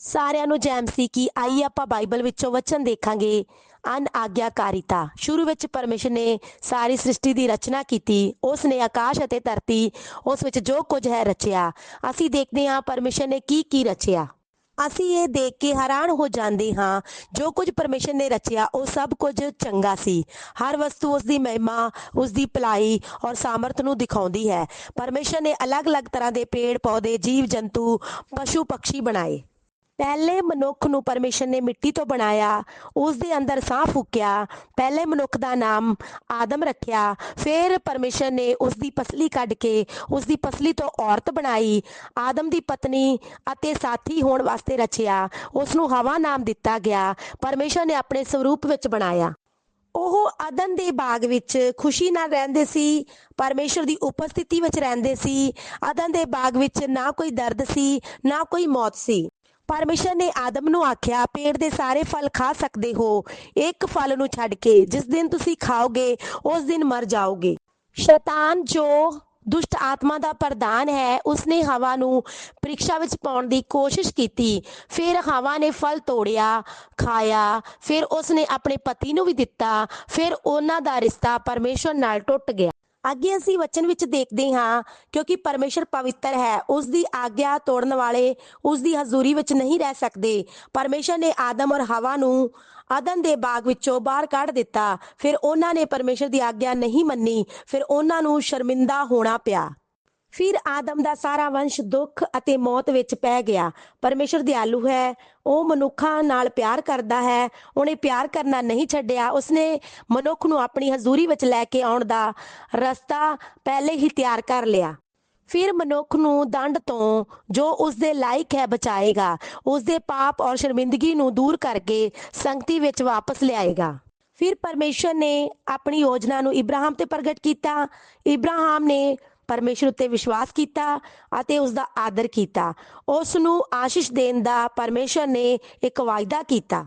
ਸਾਰਿਆਂ ਨੂੰ ਜੈਮ ਸੀ ਕਿ ਆਈ ਆਪਾਂ ਬਾਈਬਲ ਵਿੱਚੋਂ ਵਚਨ ਦੇਖਾਂਗੇ ਅਨ ਆਗਿਆਕਾਰਿਤਾ ਸ਼ੁਰੂ ਵਿੱਚ ਪਰਮੇਸ਼ਰ ਨੇ ਸਾਰੀ ਸ੍ਰਿਸ਼ਟੀ ਦੀ ਰਚਨਾ ਕੀਤੀ ਉਸ ਨੇ ਆਕਾਸ਼ ਅਤੇ ਧਰਤੀ, ਉਸ ਵਿੱਚ ਜੋ ਕੁਝ ਹੈ ਰਚਿਆ। ਅਸੀਂ ਦੇਖਦੇ ਹਾਂ ਪਰਮੇਸ਼ਰ ਨੇ ਕੀ ਕੀ ਰਚਿਆ। ਅਸੀਂ ਇਹ ਦੇਖ ਕੇ ਹੈਰਾਨ ਹੋ ਜਾਂਦੇ ਹਾਂ, ਜੋ ਕੁਝ ਪਰਮੇਸ਼ਰ ਨੇ ਰਚਿਆ, ਉਹ ਸਭ ਕੁਝ ਚੰਗਾ ਸੀ। ਹਰ ਵਸਤੂ ਉਸ ਦੀ ਮਹਿਮਾ ਉਸ ਦੀ ਭਲਾਈ ਔਰ ਸਾਮਰਥ ਨੂੰ ਦਿਖਾਉਂਦੀ ਹੈ। ਪਰਮੇਸ਼ਰ ਨੇ ਅਲੱਗ-ਅਲੱਗ ਤਰ੍ਹਾਂ ਦੇ ਪੇੜ, ਪੌਦੇ ਜੀਵ ਜੰਤੂ ਪਸ਼ੂ ਪੰਛੀ ਬਣਾਏ। ਪਹਿਲੇ ਮਨੁੱਖ ਨੂੰ ਪਰਮੇਸ਼ਰ ਨੇ ਮਿੱਟੀ ਤੋਂ ਬਣਾਇਆ ਉਸ ਦੇ ਅੰਦਰ ਸਾਹ ਫੂਕਿਆ, ਪਹਿਲੇ ਮਨੁੱਖ ਦਾ ਨਾਮ ਆਦਮ ਰੱਖਿਆ, ਫਿਰ ਪਰਮੇਸ਼ਰ ਨੇ ਉਸ ਦੀ ਪਸਲੀ ਕੱਢ ਕੇ ਉਸ ਦੀ ਪਸਲੀ ਤੋਂ ਔਰਤ ਬਣਾਈ, ਆਦਮ ਦੀ ਪਤਨੀ ਅਤੇ ਸਾਥੀ ਹੋਣ ਵਾਸਤੇ ਰਚਿਆ ਉਸ ਨੂੰ ਹਵਾ ਨਾਮ ਦਿੱਤਾ ਗਿਆ, ਪਰਮੇਸ਼ਰ ਨੇ ਆਪਣੇ ਸਰੂਪ ਵਿੱਚ ਬਣਾਇਆ। ਉਹ ਅਦਨ ਦੇ ਬਾਗ ਵਿੱਚ ਖੁਸ਼ੀ ਨਾਲ ਰਹਿੰਦੇ ਸੀ, ਪਰਮੇਸ਼ਰ ਦੀ ਉਪਸਥਿਤੀ ਵਿੱਚ ਰਹਿੰਦੇ ਸੀ, ਅਦਨ ਦੇ ਬਾਗ ਵਿੱਚ ਨਾ ਕੋਈ ਦਰਦ ਸੀ, ਨਾ ਕੋਈ ਮੌਤ ਸੀ। ਪਰਮੇਸ਼ਰ ਨੇ ਆਦਮ ਨੂੰ ਆਖਿਆ ਪੇੜ ਦੇ ਸਾਰੇ ਫਲ ਖਾ ਸਕਦੇ ਹੋ, ਇੱਕ ਫਲ ਨੂੰ ਛੱਡ ਕੇ, ਜਿਸ ਦਿਨ ਤੁਸੀਂ ਖਾਓਗੇ, ਉਸ ਦਿਨ ਮਰ ਜਾਓਗੇ। ਸ਼ੈਤਾਨ ਜੋ ਦੁਸ਼ਟ ਆਤਮਾ ਦਾ ਪ੍ਰਧਾਨ ਹੈ, ਉਸਨੇ ਹਵਾ ਨੂੰ ਪ੍ਰੀਖਿਆ ਵਿੱਚ ਪਾਉਣ ਦੀ ਕੋਸ਼ਿਸ਼ ਕੀਤੀ। ਫਿਰ ਹਵਾ ਨੇ ਫਲ ਤੋੜਿਆ, ਖਾਇਆ, ਫਿਰ ਉਸਨੇ ਆਪਣੇ ਪਤੀ ਨੂੰ ਵੀ ਦਿੱਤਾ, ਫਿਰ ਉਹਨਾਂ ਦਾ ਰਿਸ਼ਤਾ ਪਰਮੇਸ਼ਰ ਨਾਲ ਟੁੱਟ ਗਿਆ। ਅੱਗੇ ਅਸੀਂ ਵਚਨ ਵਿੱਚ ਦੇਖਦੇ ਹਾਂ, ਕਿਉਂਕਿ ਪਰਮੇਸ਼ਰ ਪਵਿੱਤਰ ਹੈ ਉਸ ਦੀ ਆਗਿਆ ਤੋੜਨ ਵਾਲੇ ਉਸ ਦੀ ਹਜ਼ੂਰੀ ਵਿੱਚ ਨਹੀਂ ਰਹਿ ਸਕਦੇ। ਪਰਮੇਸ਼ਰ ਨੇ ਆਦਮ ਔਰ ਹਵਾ ਨੂੰ ਆਦਨ ਦੇ ਬਾਗ ਵਿੱਚੋਂ ਬਾਹਰ ਕੱਢ ਦਿੱਤਾ। ਫਿਰ ਉਹਨਾਂ ਨੇ ਪਰਮੇਸ਼ਰ ਦੀ ਆਗਿਆ ਨਹੀਂ ਮੰਨੀ, ਫਿਰ ਉਹਨਾਂ ਨੂੰ ਸ਼ਰਮਿੰਦਾ ਹੋਣਾ ਪਿਆ। ਫਿਰ ਆਦਮ ਦਾ ਸਾਰਾ ਵੰਸ਼ ਦੁੱਖ ਅਤੇ ਮੌਤ ਵਿੱਚ ਪੈ ਗਿਆ। ਪਰਮੇਸ਼ਰ ਦਿਆਲੂ ਹੈ। ਉਹ ਮਨੁੱਖਾਂ ਨਾਲ ਪਿਆਰ ਕਰਦਾ ਹੈ। ਉਹਨੇ ਪਿਆਰ ਕਰਨਾ ਨਹੀਂ ਛੱਡਿਆ। ਉਸਨੇ ਮਨੁੱਖ ਨੂੰ ਆਪਣੀ ਹਜ਼ੂਰੀ ਵਿੱਚ ਲੈ ਕੇ ਆਉਣ ਦਾ ਰਸਤਾ ਪਹਿਲੇ ਹੀ ਤਿਆਰ ਕਰ ਲਿਆ। ਫਿਰ ਮਨੁੱਖ ਨੂੰ ਦੰਡ ਤੋਂ ਜੋ ਉਸ ਦੇ ਲਾਇਕ ਹੈ ਬਚਾਏਗਾ। ਉਸ ਦੇ ਪਾਪ ਔਰ ਸ਼ਰਮਿੰਦਗੀ ਨੂੰ ਦੂਰ ਕਰਕੇ ਸੰਗਤੀ ਵਿੱਚ ਵਾਪਸ ਲਿਆਏਗਾ। ਫਿਰ ਪਰਮੇਸ਼ਰ ਨੇ ਆਪਣੀ ਯੋਜਨਾ ਨੂੰ ਇਬਰਾਹਿਮ ਤੇ ਪ੍ਰਗਟ ਕੀਤਾ। ਇਬਰਾਹਿਮ ਨੇ ਪਰਮੇਸ਼ਰ ਉੱਤੇ ਵਿਸ਼ਵਾਸ ਕੀਤਾ ਅਤੇ ਉਸ ਦਾ ਆਦਰ ਕੀਤਾ। ਉਸ ਨੂੰ ਆਸ਼ੀਸ਼ ਦੇਣ ਦਾ ਪਰਮੇਸ਼ਰ ਨੇ ਇੱਕ ਵਾਅਦਾ ਕੀਤਾ।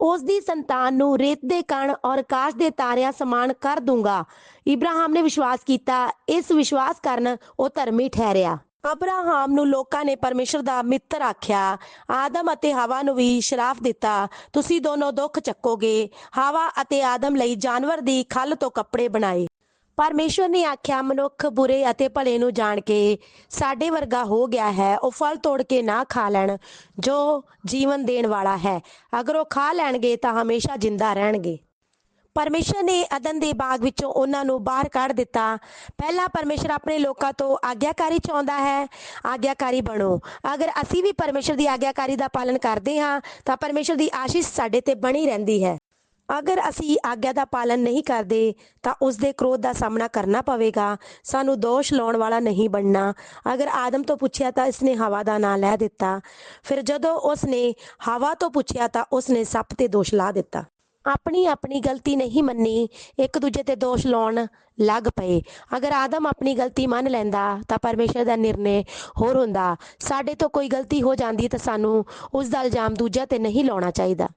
ਉਸ ਦੀ ਸੰਤਾਨ ਨੂੰ ਰੇਤ ਦੇ ਕਣ ਔਰ ਆਕਾਸ਼ ਦੇ ਤਾਰਿਆਂ ਸਮਾਨ ਕਰ ਦੂੰਗਾ। ਇਬਰਾਹਿਮ ਨੇ ਵਿਸ਼ਵਾਸ ਕੀਤਾ। ਇਸ ਵਿਸ਼ਵਾਸ ਕਾਰਨ ਉਹ ਧਰਮੀ ਠਹਿਰਿਆ। ਅਬਰਾਹਾਮ ਨੂੰ ਲੋਕਾਂ ਨੇ ਪਰਮੇਸ਼ਰ ਦਾ ਮਿੱਤਰ ਆਖਿਆ। ਆਦਮ ਅਤੇ ਹਵਾ ਨੂੰ ਵੀ ਸ਼ਰਾਫ ਦਿੱਤਾ। ਤੁਸੀਂ ਦੋਨੋਂ ਦੁੱਖ ਚੱਕੋਗੇ। ਹਵਾ ਅਤੇ ਆਦਮ ਲਈ ਜਾਨਵਰ ਦੀ ਖੱਲ ਤੋਂ ਕੱਪੜੇ ਬਣਾਏ। ਪਰਮੇਸ਼ਵਰ ਨੇ ਆਖਿਆ, ਮਨੁੱਖ ਬੁਰੇ ਅਤੇ ਭਲੇ ਨੂੰ ਜਾਣ ਕੇ ਸਾਡੇ ਵਰਗਾ ਹੋ ਗਿਆ ਹੈ, ਉਹ ਫਲ ਤੋੜ ਕੇ ਨਾ ਖਾ ਲੈਣ, ਜੋ ਜੀਵਨ ਦੇਣ ਵਾਲਾ ਹੈ। ਅਗਰ ਉਹ ਖਾ ਲੈਣਗੇ ਤਾਂ ਹਮੇਸ਼ਾ ਜਿੰਦਾ ਰਹਿਣਗੇ। ਪਰਮੇਸ਼ਰ ਨੇ ਅਦਨ ਦੇ ਬਾਗ ਵਿੱਚੋਂ ਉਹਨਾਂ ਨੂੰ ਬਾਹਰ ਕੱਢ ਦਿੱਤਾ। ਪਹਿਲਾ ਪਰਮੇਸ਼ਰ ਆਪਣੇ ਲੋਕਾਂ ਤੋਂ ਆਗਿਆਕਾਰੀ ਚਾਹੁੰਦਾ ਹੈ, ਆਗਿਆਕਾਰੀ ਬਣੋ। ਅਗਰ ਅਸੀਂ ਵੀ ਪਰਮੇਸ਼ਰ ਦੀ ਆਗਿਆਕਾਰੀ ਦਾ ਪਾਲਨ ਕਰਦੇ ਹਾਂ, ਤਾਂ ਪਰਮੇਸ਼ਰ ਦੀ ਆਸ਼ੀਸ਼ ਸਾਡੇ ਤੇ ਬਣੀ ਰਹਿੰਦੀ ਹੈ। ਅਗਰ ਅਸੀਂ ਆਗਿਆ ਦਾ ਪਾਲਨ ਨਹੀਂ ਕਰਦੇ, ਤਾਂ ਉਸ ਦੇ ਕ੍ਰੋਧ ਦਾ ਸਾਹਮਣਾ ਕਰਨਾ ਪਵੇਗਾ। ਸਾਨੂੰ ਦੋਸ਼ ਲਾਉਣ ਵਾਲਾ ਨਹੀਂ ਬਣਨਾ। ਅਗਰ ਆਦਮ ਤੋਂ ਪੁੱਛਿਆ ਤਾਂ ਇਸਨੇ ਹਵਾ ਦਾ ਨਾਂ ਲੈ ਦਿੱਤਾ। ਫਿਰ ਜਦੋਂ ਉਸਨੇ ਹਵਾ ਤੋਂ ਪੁੱਛਿਆ ਤਾਂ ਉਸਨੇ ਸੱਪ ਤੇ ਦੋਸ਼ ਲਾ ਦਿੱਤਾ। ਆਪਣੀ ਆਪਣੀ ਗਲਤੀ ਨਹੀਂ ਮੰਨੀ, ਇੱਕ ਦੂਜੇ ਤੇ ਦੋਸ਼ ਲਾਉਣ ਲੱਗ ਪਏ। ਅਗਰ ਆਦਮ ਆਪਣੀ ਗਲਤੀ ਮੰਨ ਲੈਂਦਾ, ਤਾਂ ਪਰਮੇਸ਼ਰ ਦਾ ਨਿਰਣੇ ਹੋਰ ਹੁੰਦਾ। ਸਾਡੇ ਤੋਂ ਕੋਈ ਗਲਤੀ ਹੋ ਜਾਂਦੀ ਤਾਂ ਸਾਨੂੰ ਉਸ ਦਾ ਇਲਜ਼ਾਮ ਦੂਜਿਆਂ ਤੇ ਨਹੀਂ ਲਾਉਣਾ ਚਾਹੀਦਾ।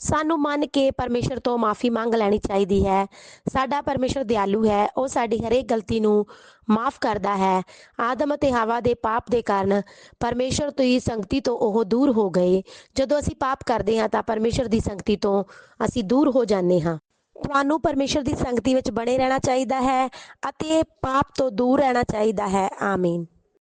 ਸਾਨੂੰ ਮੰਨ ਕੇ ਪਰਮੇਸ਼ਰ ਤੋਂ ਮਾਫੀ ਮੰਗ ਲੈਣੀ ਚਾਹੀਦੀ ਹੈ। ਸਾਡਾ ਪਰਮੇਸ਼ਰ ਦਿਆਲੂ ਹੈ। ਉਹ ਸਾਡੀ ਹਰੇਕ ਗਲਤੀ ਨੂੰ ਮਾਫ ਕਰਦਾ ਹੈ। ਆਦਮ ਅਤੇ ਹਵਾ ਦੇ ਪਾਪ ਦੇ ਕਾਰਨ ਪਰਮੇਸ਼ਰ ਤੋਂ ਹੀ ਸੰਗਤੀ ਤੋਂ ਉਹ ਦੂਰ ਹੋ ਗਏ। ਜਦੋਂ ਅਸੀਂ ਪਾਪ ਕਰਦੇ ਹਾਂ ਤਾਂ ਪਰਮੇਸ਼ਰ ਦੀ ਸੰਗਤੀ ਤੋਂ ਅਸੀਂ ਦੂਰ ਹੋ ਜਾਂਦੇ ਹਾਂ। ਤੁਹਾਨੂੰ ਪਰਮੇਸ਼ਰ ਦੀ ਸੰਗਤੀ ਵਿੱਚ ਬਣੇ ਰਹਿਣਾ ਚਾਹੀਦਾ ਹੈ ਅਤੇ ਪਾਪ ਤੋਂ ਦੂਰ ਰਹਿਣਾ ਚਾਹੀਦਾ ਹੈ। ਆਮੀਨ।